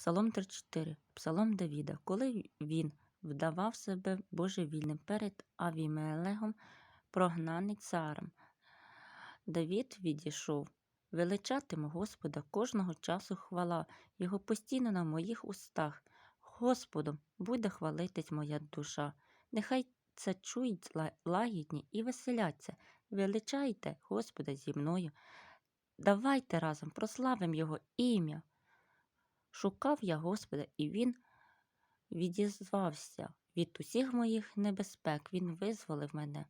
Псалом 34, Псалом Давіда. Коли він вдавав себе божевільним перед Авімелегом, прогнаний царем, Давід відійшов. Величатиму Господа кожного часу хвала, Його постійно на моїх устах. Господом буде хвалитись моя душа. Нехай це чують лагідні і веселяться. Величайте Господа зі мною. Давайте разом прославимо Його ім'я. Шукав я Господа, і Він відізвався від усіх моїх небезпек. Він визволив мене.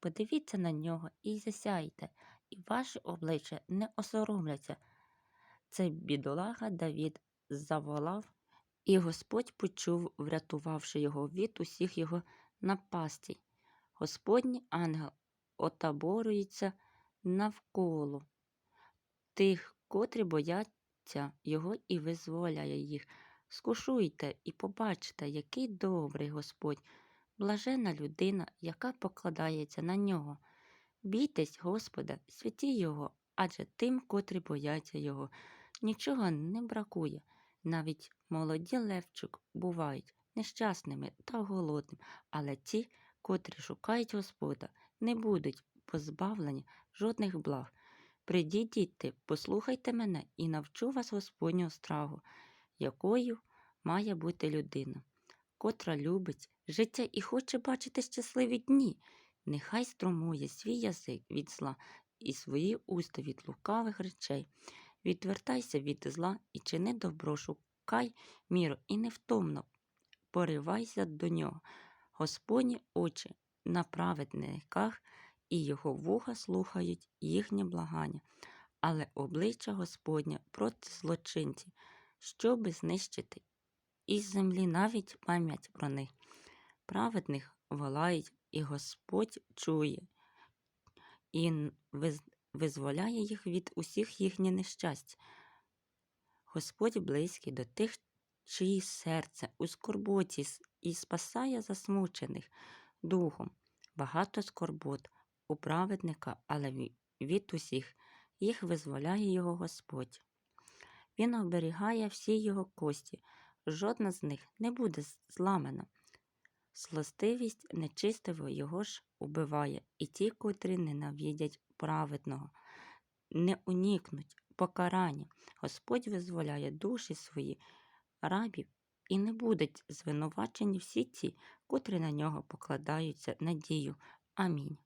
Подивіться на нього і засяйте, і ваші обличчя не осоромляться. Цей бідолага Давід заволав, і Господь почув, врятувавши його від усіх його напастей. Господній ангел отаборюється навколо тих, котрі бояться його і визволяє їх. Скушуйте і побачите, який добрий Господь, блажена людина, яка покладається на нього. Бійтесь Господа, святі Його, адже тим, котрі бояться Його, нічого не бракує. Навіть молоді левчик бувають нещасними та голодними, але ті, котрі шукають Господа, не будуть позбавлені жодних благ. Придіть, діти, послухайте мене і навчу вас Господнього страху, якою має бути людина, котра любить життя і хоче бачити щасливі дні. Нехай струмує свій язик від зла і свої уста від лукавих речей. Відвертайся від зла і чини добро, шукай міру і невтомно поривайся до нього. Господні очі на праведниках і його вуха слухають їхнє благання, але обличчя Господня проти злочинців, щоби знищити із землі навіть пам'ять про них. Праведних волають, і Господь чує і визволяє їх від усіх їхніх нещасть. Господь близький до тих, чиї серце у скорботі і спасає засмучених духом. Багато скорбот у праведника, але від усіх їх визволяє його Господь. Він оберігає всі його кості, жодна з них не буде зламана. Сластивість нечистого його ж убиває, і ті, котрі ненавидять праведного, не унікнуть покарання. Господь визволяє душі свої рабів, і не будуть звинувачені всі ті, котрі на нього покладаються надію. Амінь.